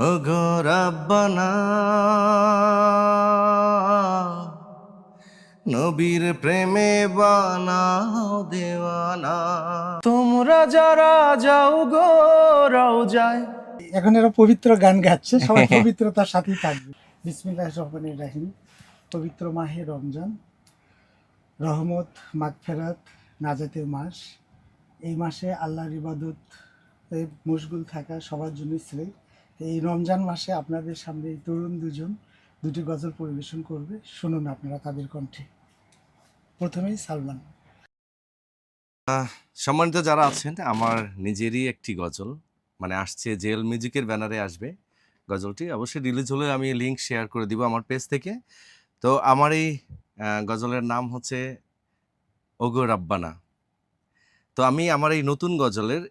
ও গো রাব্বানা। নবীর প্রেমে বানাও দেওয়ানা। তোমরা যারা যাও গো রাও যায় এখন এরা পবিত্র গান গাচ্ছে সবাই পবিত্রতার সাথেই থাকবে। বিসমিল্লাহ রহমানির রাহিম। পবিত্র মাহে রমজান। রহমত মাগফেরাত নাজাতের মাস। এই মাসে আল্লাহর ইবাদত মশগুল থাকা সবার জন্য ছিল এই রমজান মাসে আপনাদের সামনে এই তরুণ দুজন দুটি গজল পরিবেশন করবে। শুনুন আপনারা তাদের কণ্ঠে। প্রথমেই সালমান। সম্মানিত যারা আছেন, আমার নিজেরই একটি গজল। মানে আসছে জেল মিউজিকের ব্যানারে আসবে গজলটি। অবশ্যই রিলিজ হলে আমি লিঙ্ক শেয়ার করে দিব আমার পেজ থেকে। তো আমার এই গজলের নাম হচ্ছে ওগো রাব্বানা। তো আমি আমার এই নতুন গজলের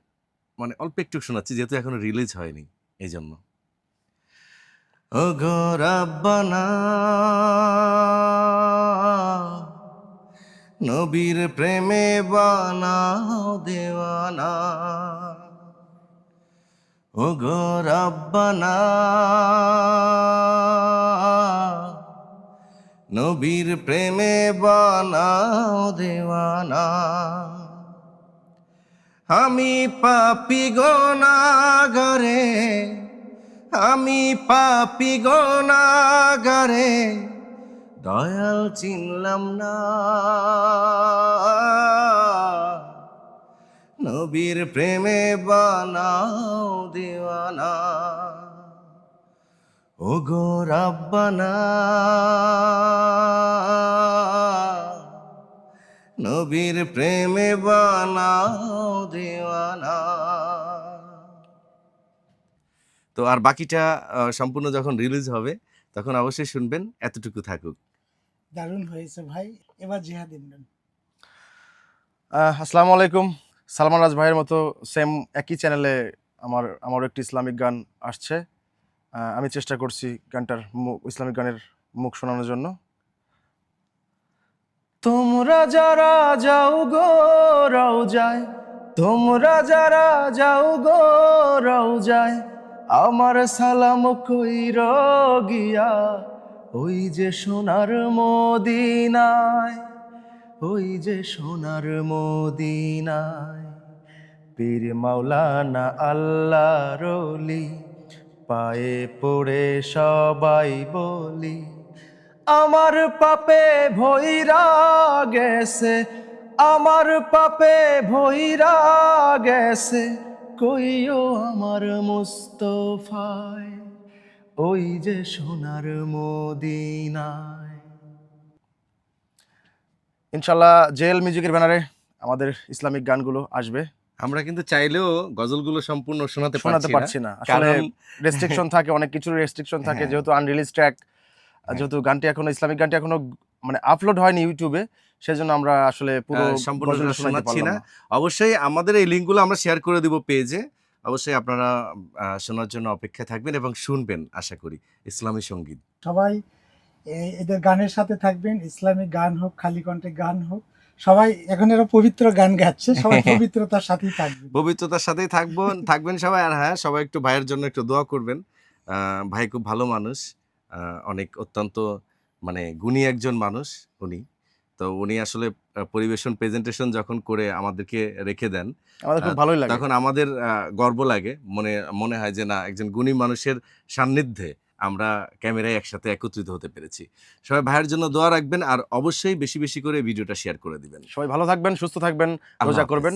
মানে অল্প একটু শোনাচ্ছি, যেহেতু এখনও রিলিজ হয়নি এই জন্য নবীর প্রেমে বানাও দেওয়ানা। ও গো রাব্বানা। নবীর প্রেমে বানাও দেওয়ানা। আমি পাপি গোনাগারে আমি পাপি গোনাগারে, দয়াল চিনলাম না। নবীর প্রেমে বানাও দেওয়ানা। ও গো রাব্বানা। নবীর প্রেমে বানাও দিওয়ানা। তো আর বাকিটা সম্পূর্ণ যখন রিলিজ হবে তখন অবশ্যই শুনবেন এতটুকু থাকুক। দারুণ হয়েছে ভাই। এবার জিহাদ ইমরান। আসসালামু আলাইকুম। সালমান রাজ ভাইয়ের মতো সেম একই চ্যানেলে আমার আমারও একটি ইসলামিক গান আসছে। আমি চেষ্টা করছি গানটার ইসলামিক গানের মুখ শোনানোর জন্য। তোমরা যারা যাও গো রাও যায় তোমরা যারা যাও গো রাও যায় আমার সালাম কইর গিয়া, ওই যে সোনার মদিনায়, ওই যে সোনার মদিনায়। পীর মাওলানা আল্লাহ রলি পায়ে পড়ে সবাই বলি, আমার পাপে ভৈরা গেছে, আমার পাপে ভৈরা গেছে। কইও আমার মুস্তফায় ওই যে সোনার মদিনায়। ইনশাল্লাহ জেল মিউজিকের ব্যানারে আমাদের ইসলামিক গানগুলো আসবে। আমরা কিন্তু চাইলেও গজলগুলো সম্পূর্ণ শোনাতে শোনাতে পারছি না। আসলে রেস্ট্রিকশন থাকে অনেক কিছু রেস্ট্রিকশন থাকে হ্যাঁ। যেহেতু আনরিলিজ ট্র্যাক যেহেতু গানটি এখনও ইসলামিক গানটি এখনও মানে আপলোড হয়নি ইউটিউবে সেজন্য আমরা আসলে পুরো সম্পূর্ণ শোনাচ্ছি না। অবশ্যই আমাদের এই লিঙ্কগুলো আমরা শেয়ার করে দিব পেজে অবশ্যই আপনারা শোনার জন্য অপেক্ষা থাকবেন এবং শুনবেন আশা করি ইসলামী সংগীত। সবাই এদের গানের সাথে থাকবেন ইসলামিক গান হোক খালি কণ্ঠে গান হোক। সবাই এখন এরা পবিত্র গান গাচ্ছে সবাই পবিত্রতার সাথেই থাকবে পবিত্রতার সাথেই থাকবেন থাকবেন সবাই। আর হ্যাঁ সবাই একটু ভাইয়ের জন্য একটু দোয়া করবেন। আহ, ভাই খুব ভালো মানুষ অনেক অত্যন্ত মানে গুণী একজন মানুষ উনি। তো উনি আসলে পরিবেশন প্রেজেন্টেশন যখন করে আমাদেরকে রেখে দেন আমাদের খুব ভালোই লাগে। তখন আমাদের গর্ব লাগে। মনে মনে হয় যে না একজন গুণী মানুষের সান্নিধ্যে আমরা ক্যামেরায় একসাথে একত্রিত হতে পেরেছি। সবাই ভাইয়ের জন্য দোয়া রাখবেন আর অবশ্যই বেশি বেশি করে ভিডিওটা শেয়ার করে দিবেন। সবাই ভালো থাকবেন সুস্থ থাকবেন রোজা করবেন।